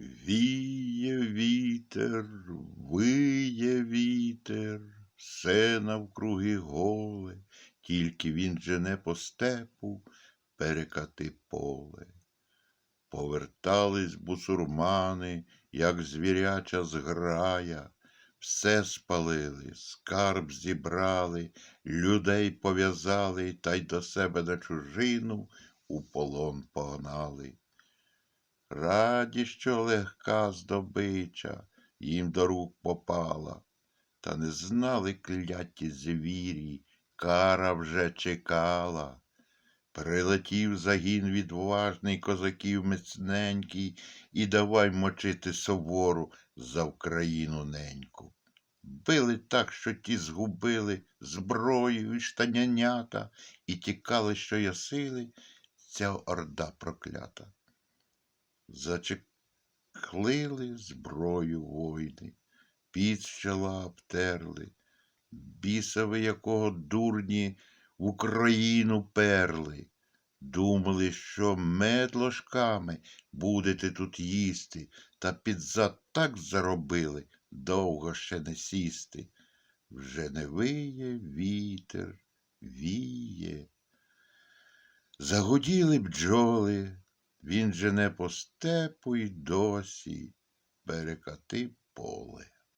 Віє вітер, виє вітер, все навкруги голе, тільки він жене по степу перекати поле. Повертались бусурмани, як звіряча зграя, все спалили, скарб зібрали, людей пов'язали та й до себе на чужину у полон погнали. Раді, що легка здобича їм до рук попала, та не знали кляті звірі, кара вже чекала. Прилетів загін відважний козаків міцненький і давай мочити совору за Вкраїну неньку. Били так, що ті згубили зброю і штанянята, і тікали, що я сили, ця орда проклята. Зачехлили зброю войни, під чола обтерли, бісови якого дурні в Україну перли. Думали, що мед ложками будете тут їсти, та під зад так заробили, довго ще не сісти. Вже не виє вітер, віє. Загуділи бджоли, він же не по степу й досі перекати поле.